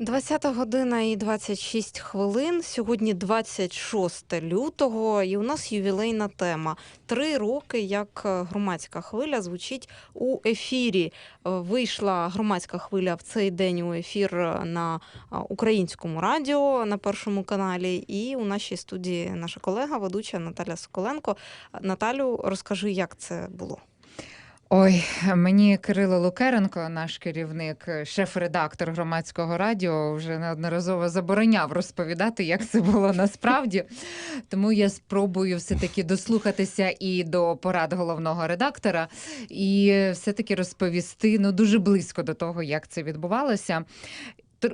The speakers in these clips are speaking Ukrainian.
20 година і 26 хвилин. Сьогодні 26 лютого, і у нас ювілейна тема. Три роки, як е, громадська хвиля звучить у ефірі. Е, Вийшла громадська хвиля в цей день у ефір е, на українському радіо на першому каналі. І у нашій студії наша колега, ведуча Наталя Соколенко. Наталю, розкажи, як це було. Ой, мені Кирило Лукеренко, наш керівник, шеф-редактор громадського радіо, вже неодноразово забороняв розповідати, як це було насправді. Тому я спробую все-таки дослухатися і до порад головного редактора, і все-таки розповісти ну дуже близько до того, як це відбувалося.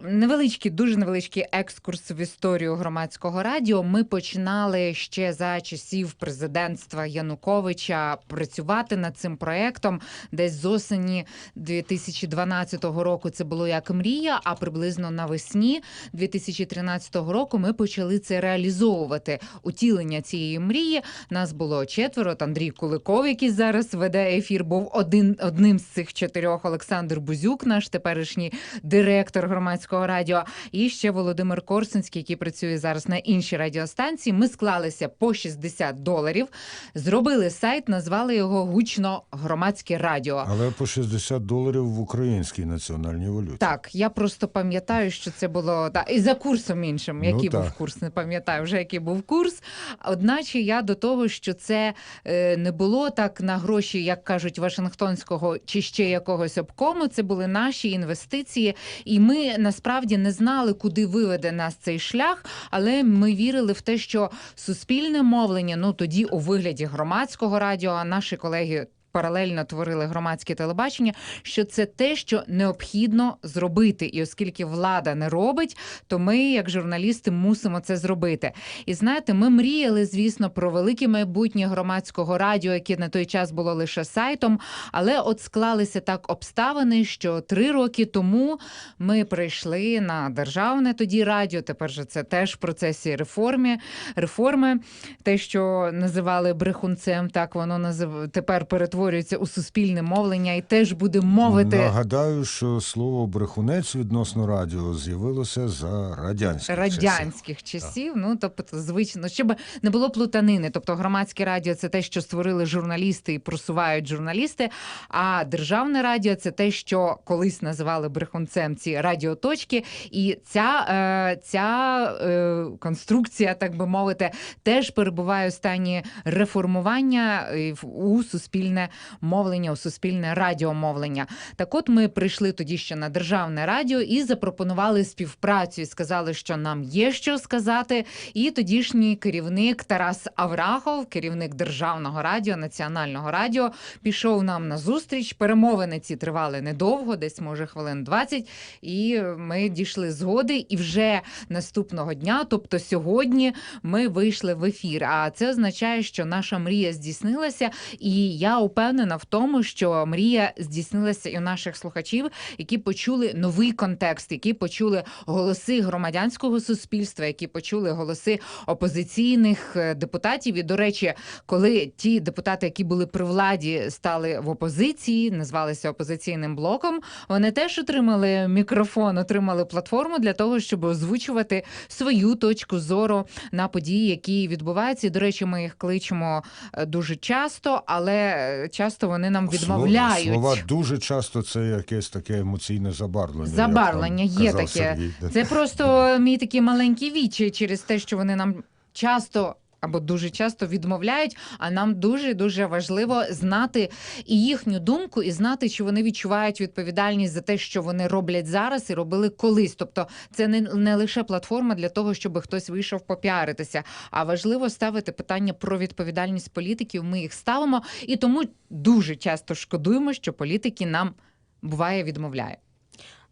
Невеличкий, дуже невеличкий екскурс в історію громадського радіо. Ми починали ще за часів президентства Януковича працювати над цим проектом. Десь з осені 2012 року це було як мрія. А приблизно навесні 2013 року ми почали це реалізовувати. Утілення цієї мрії нас було четверо. От Андрій Куликов, який зараз веде ефір, був один одним з цих чотирьох. Олександр Бузюк, наш теперішній директор громадського радіо, і ще Володимир Корсунський, який працює зараз на іншій радіостанції. Ми склалися по 60 доларів, зробили сайт, назвали його гучно громадське радіо. Але по 60 доларів в українській національній валюті. Так, я просто пам'ятаю, що це було та і за курсом іншим, Ну, який був курс, не пам'ятаю вже який був курс. Одначе я до того, що це е, не було так на гроші, як кажуть, Вашингтонського чи ще якогось обкому. Це були наші інвестиції, і ми насправді не знали, куди виведе нас цей шлях, але ми вірили в те, що суспільне мовлення, ну тоді у вигляді громадського радіо, наші колеги. Паралельно творили громадське телебачення, що це те, що необхідно зробити. І оскільки влада не робить, то ми, як журналісти, мусимо це зробити. І знаєте, ми мріяли, звісно, про велике майбутнє громадського радіо, яке на той час було лише сайтом. Але от склалися так обставини, що три роки тому ми прийшли на державне тоді радіо. Тепер же це теж в процесі реформи. Реформи, те, що називали брехунцем, так воно назив... тепер перетворюється у суспільне мовлення, і теж буде мовити. Нагадаю, що слово брехунець відносно радіо з'явилося за радянських радянських часів. Ну тобто, звично, щоб не було плутанини. Тобто, громадське радіо це те, що створили журналісти і просувають журналісти. А державне радіо це те, що колись називали брехунцем ці радіоточки. І ця, е, ця е, конструкція, так би мовити, теж перебуває у стані реформування е, у суспільне мовлення, у суспільне радіомовлення. Так от ми прийшли тоді ще на державне радіо і запропонували співпрацю. І сказали, що нам є що сказати. І тодішній керівник Тарас Аврахов, керівник державного радіо, національного радіо, пішов нам на зустріч. Перемовини ці тривали недовго, десь може хвилин 20, І ми дійшли згоди. І вже наступного дня, тобто сьогодні, ми вийшли в ефір. А це означає, що наша мрія здійснилася, і я упевнена в тому, що мрія здійснилася і у наших слухачів, які почули новий контекст, які почули голоси громадянського суспільства, які почули голоси опозиційних е, депутатів. І до речі, коли ті депутати, які були при владі, стали в опозиції, назвалися опозиційним блоком, вони теж отримали мікрофон, отримали платформу для того, щоб озвучувати свою точку зору на події, які відбуваються. І, до речі, ми їх кличемо е, дуже часто, але е, часто вони нам відмовляють. Слова, слова дуже часто це якесь таке емоційне забарвлення. Забарвлення є таке. Сергій. Це просто мій такий маленький вічі через те, що вони нам часто. Або дуже часто відмовляють, а нам дуже дуже важливо знати і їхню думку, і знати, чи вони відчувають відповідальність за те, що вони роблять зараз і робили колись. Тобто, це не, не лише платформа для того, щоб хтось вийшов попіаритися, а важливо ставити питання про відповідальність політиків. Ми їх ставимо, і тому дуже часто шкодуємо, що політики нам буває відмовляють.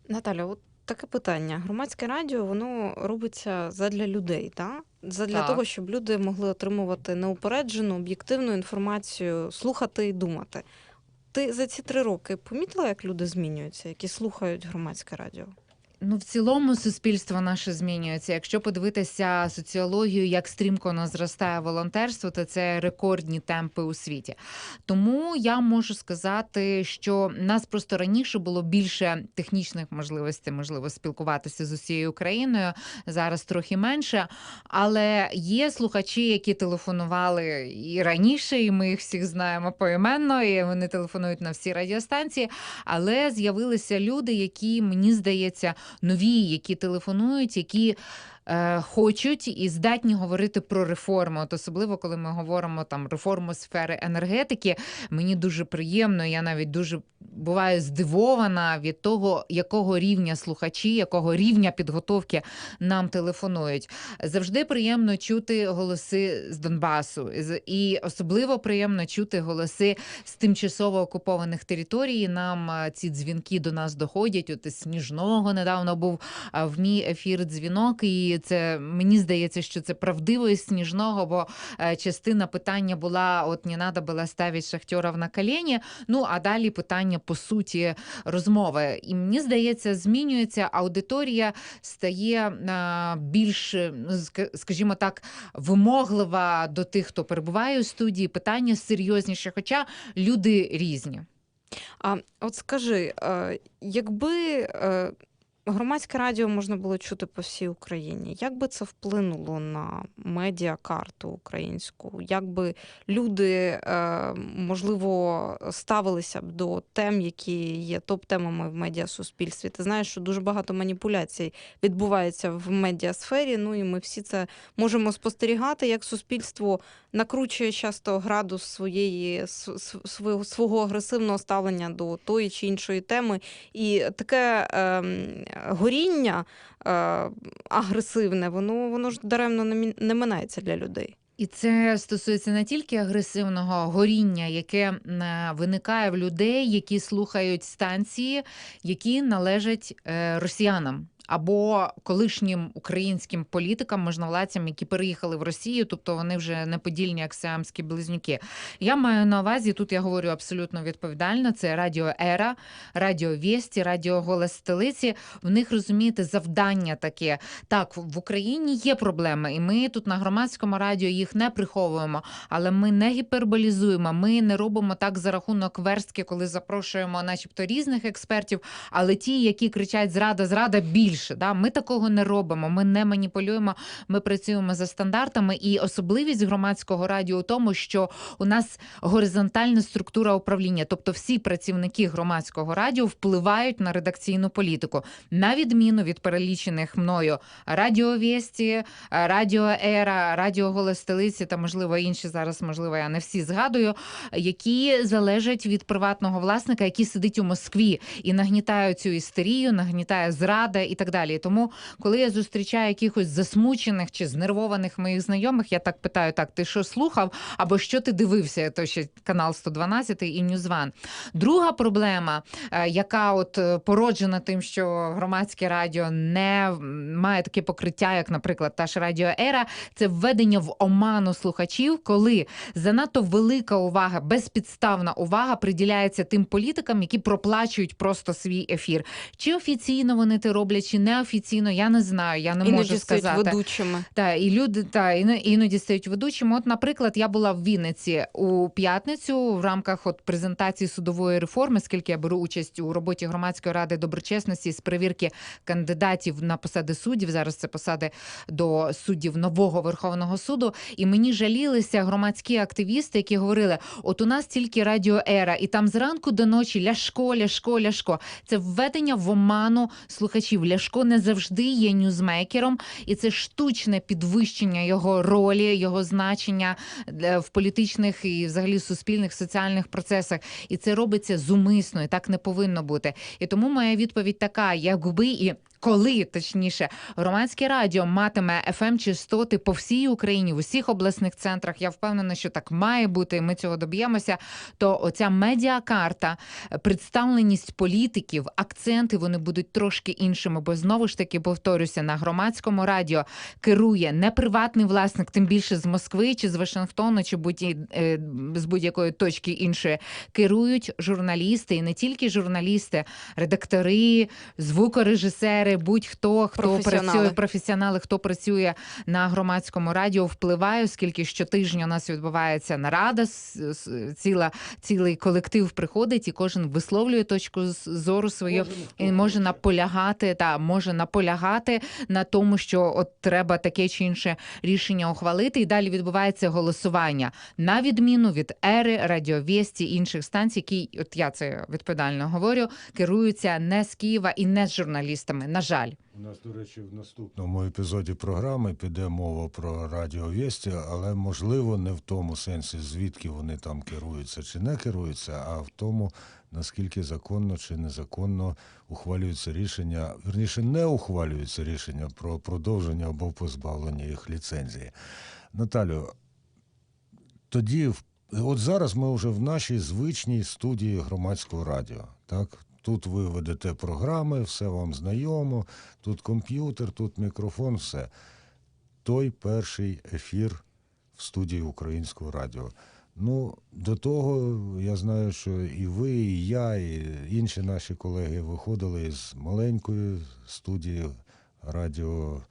Наталя, от таке питання. Громадське радіо воно робиться задля людей, та? Задля Так. того, щоб люди могли отримувати неупереджену, об'єктивну інформацію, слухати і думати. Ти за ці три роки помітила, як люди змінюються, які слухають громадське радіо? Ну, в цілому суспільство наше змінюється. Якщо подивитися соціологію, як стрімко воно зростає волонтерство, то це рекордні темпи у світі. Тому я можу сказати, що нас просто раніше було більше технічних можливостей, можливо, спілкуватися з усією Україною. Зараз трохи менше. Але є слухачі, які телефонували і раніше, і ми їх всіх знаємо поіменно, і вони телефонують на всі радіостанції. Але з'явилися люди, які мені здається нові, які телефонують, які. Е, Хочуть і здатні говорити про реформу, От особливо коли ми говоримо там реформу сфери енергетики. Мені дуже приємно. Я навіть дуже буваю здивована від того, якого рівня слухачі, якого рівня підготовки нам телефонують. Завжди приємно чути голоси з Донбасу, і особливо приємно чути голоси з тимчасово окупованих територій. Нам е, ці дзвінки до нас доходять. От із Сніжного недавно був в мій ефір дзвінок, і це мені здається, що це правдиво із Сніжного, бо е, частина питання була: от не треба було ставити шахтерів на колені. Ну а далі питання по суті розмови. І мені здається, змінюється аудиторія, стає е, більш, ска- скажімо так, вимоглива до тих, хто перебуває у студії. Питання серйозніші, хоча люди різні. А от скажи, е, якби громадське радіо можна було чути по всій Україні, як би це вплинуло на медіакарту українську? Як би люди, е, можливо, ставилися б до тем, які є топ-темами в медіасуспільстві? Ти знаєш, що дуже багато маніпуляцій відбувається в медіасфері. Ну і ми всі це можемо спостерігати, як суспільство накручує часто градус своєї свого агресивного ставлення до тої чи іншої теми. І таке ем, горіння е, агресивне, воно, воно ж даремно не, минається для людей. І це стосується не тільки агресивного горіння, яке е, виникає в людей, які слухають станції, які належать е, росіянам. Або колишнім українським політикам, можновладцям, які переїхали в Росію, тобто вони вже не подільні як сиамські близнюки. Я маю на увазі, тут я говорю абсолютно відповідально. Це радіо Ера, радіо Вєсті, радіо Голос столиці. В них розумієте завдання таке. Так, в Україні є проблеми, і ми тут на громадському радіо їх не приховуємо, але ми не гіперболізуємо. Ми не робимо так за рахунок верстки, коли запрошуємо, начебто, різних експертів. Але ті, які кричать зрада, зрада більше. Да? Ми такого не робимо. Ми не маніпулюємо. Ми працюємо за стандартами. І особливість громадського радіо у тому, що у нас горизонтальна структура управління, тобто всі працівники громадського радіо впливають на редакційну політику, на відміну від перелічених мною Радіо Вєсті, Радіо Ера, Радіо Голос столиці та можливо інші зараз, можливо, я не всі згадую, які залежать від приватного власника, який сидить у Москві і нагнітає цю істерію, нагнітає зрада і так далі. Тому, коли я зустрічаю якихось засмучених чи знервованих моїх знайомих, я так питаю: так, ти що слухав, або що ти дивився? То ще канал 112 і Ньюзван. Друга проблема, е, яка от е, породжена тим, що громадське радіо не має таке покриття, як, наприклад, та ж радіо Ера, це введення в оману слухачів, коли занадто велика увага, безпідставна увага приділяється тим політикам, які проплачують просто свій ефір. Чи офіційно вони це роблять, чи неофіційно, я не знаю, я не Іноді можу стають сказати. ведучими. Та і люди та іно- іноді стають ведучими. От, наприклад, я була в Вінниці у п'ятницю в рамках от презентації судової реформи, скільки я беру участь у роботі громадської ради доброчесності з перевірки кандидатів на посади суддів. Зараз це посади до суддів нового верховного суду. І мені жалілися громадські активісти, які говорили: от у нас тільки радіо Ера, і там зранку до ночі ляшко, ляшко, ляшко. Це введення в оману слухачів. Ляшко не завжди є ньюзмейкером, і це штучне підвищення його ролі, його значення е, в політичних і взагалі суспільних соціальних процесах. І це робиться зумисно, і так не повинно бути. І тому моя відповідь така: якби і. Коли точніше громадське радіо матиме fm частоти по всій Україні, в усіх обласних центрах, я впевнена, що так має бути, і ми цього доб'ємося. То оця медіакарта, представленість політиків, акценти вони будуть трошки іншими, бо знову ж таки повторюся, на громадському радіо керує не приватний власник, тим більше з Москви чи з Вашингтону, чи будь е, з будь-якої точки іншої. Керують журналісти, і не тільки журналісти, редактори, звукорежисери, редактори, будь-хто хто працює, професіонали, хто працює на громадському радіо, впливає, оскільки щотижня у нас відбувається нарада, ціла цілий колектив приходить, і кожен висловлює точку зору свою і може наполягати та може наполягати на тому, що от треба таке чи інше рішення ухвалити, і далі відбувається голосування. На відміну від ери, радіовісті інших станцій, які от я це відповідально говорю, керуються не з Києва і не з журналістами. На жаль, У нас, до речі, в наступному епізоді програми піде мова про радіовісті, але можливо не в тому сенсі, звідки вони там керуються чи не керуються, а в тому, наскільки законно чи незаконно ухвалюються рішення, вірніше, не ухвалюються рішення про продовження або позбавлення їх ліцензії. Наталю, тоді, от зараз ми вже в нашій звичній студії громадського радіо. Так? Тут ви ведете програми, все вам знайомо, тут комп'ютер, тут мікрофон, все. Той перший ефір в студії Українського радіо. Ну, до того я знаю, що і ви, і я, і інші наші колеги виходили з маленької студії радіо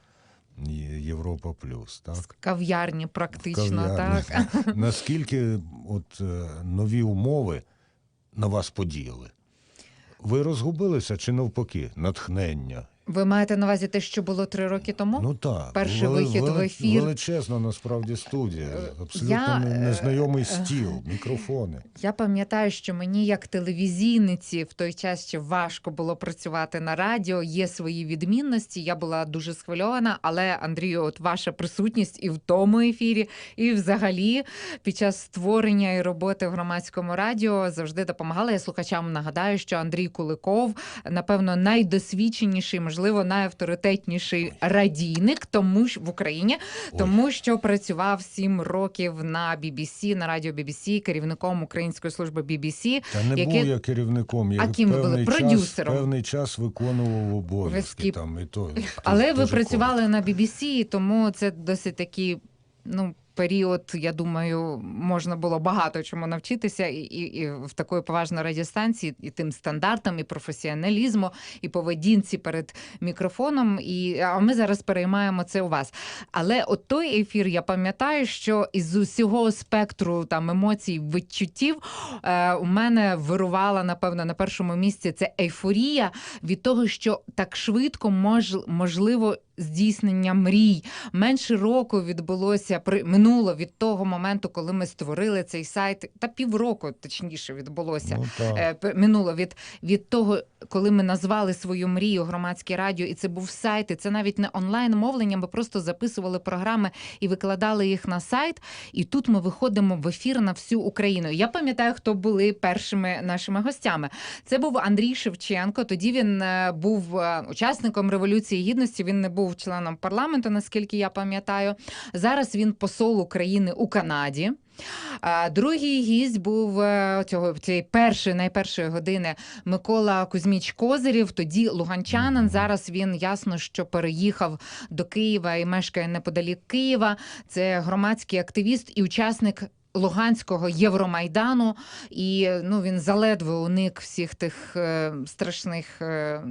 Європа Плюс. Так? з кав'ярні практично Кав'ярні. так. Наскільки от е, нові умови на вас подіяли? Ви розгубилися чи навпаки? Натхнення? Ви маєте на увазі те, що було три роки тому? Ну так. Перший вихід в ефір. Величезна насправді студія. Абсолютно я, е, незнайомий стіл, мікрофони. Я пам'ятаю, що мені як телевізійниці в той час ще важко було працювати на радіо. Є свої відмінності. Я була дуже схвильована, але Андрію, от ваша присутність і в тому ефірі, і взагалі під час створення і роботи в громадському радіо завжди допомагала. Я слухачам нагадаю, що Андрій Куликов, напевно, найдосвідченіший, можливо, найавторитетніший радійник, тому ж в Україні, Ой. тому що працював сім років на BBC, на радіо BBC, керівником української служби BBC. Та не Яке- був я керівником, я А ким ви були? Продюсером? певний час виконував обов'язки там і то. Але ви працювали на BBC, тому це досить такий, ну. Період, я думаю, можна було багато чому навчитися, і, і, і в такої поважної радіостанції, і тим стандартам, і професіоналізму, і поведінці перед мікрофоном. І а ми зараз переймаємо це у вас. Але от той ефір, я пам'ятаю, що із усього спектру там емоцій, відчуттів е, у мене вирувала, напевно, на першому місці це ейфорія від того, що так швидко мож, можливо здійснення мрій. Менше року відбулося при минуло від того моменту, коли ми створили цей сайт, та півроку точніше відбулося. Ну. Е, минуло від, від того, коли ми назвали свою мрію громадське радіо, і це був сайт, і це навіть не онлайн мовлення. Ми просто записували програми і викладали їх на сайт. І тут ми виходимо в ефір на всю Україну. Я пам'ятаю, хто були першими нашими гостями. Це був Андрій Шевченко. Тоді він е, був е, учасником революції гідності. Він не був членом парламенту, наскільки я пам'ятаю. Зараз він посол України у Канаді. Другий гість був е, цього цієї першої найпершої години Микола Кузьміч Козирів. Тоді луганчанин. Зараз він ясно, що переїхав до Києва і мешкає неподалік Києва. Це громадський активіст і учасник. Луганського Євромайдану, і ну він заледве уник всіх тих е, страшних е,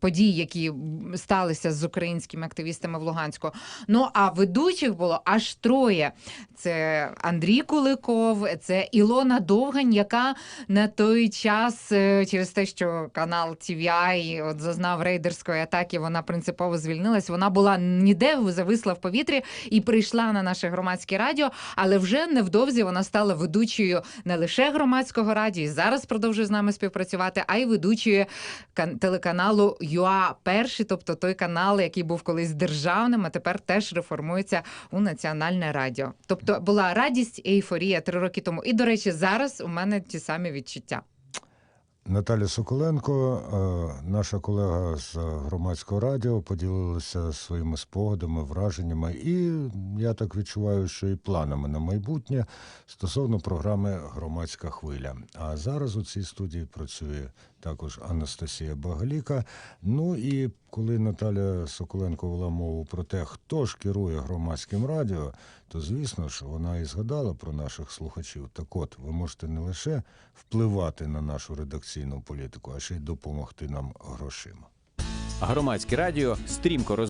подій, які сталися з українськими активістами в Луганську. Ну а ведучих було аж троє: це Андрій Куликов, це Ілона Довгань, яка на той час е, через те, що канал TVI от зазнав рейдерської атаки, вона принципово звільнилась. Вона була ніде зависла в повітрі і прийшла на наше громадське радіо, але вже невдовзі вона стала ведучою не лише громадського радіо, і зараз продовжує з нами співпрацювати, а й ведучою кан- телеканалу ЮА Перший, тобто той канал, який був колись державним, а тепер теж реформується у національне радіо. Тобто була радість і ейфорія три роки тому. І до речі, зараз у мене ті самі відчуття. Наталя Соколенко, е, наша колега з громадського радіо, поділилася своїми спогадами, враженнями, і я так відчуваю, що і планами на майбутнє стосовно програми Громадська хвиля. А зараз у цій студії працює також Анастасія Багаліка. Ну і коли Наталя Соколенко вела мову про те, хто ж керує громадським радіо, то звісно ж вона і згадала про наших слухачів. Так от, ви можете не лише впливати на нашу редакційну політику, а ще й допомогти нам грошима. Громадське радіо стрімко роз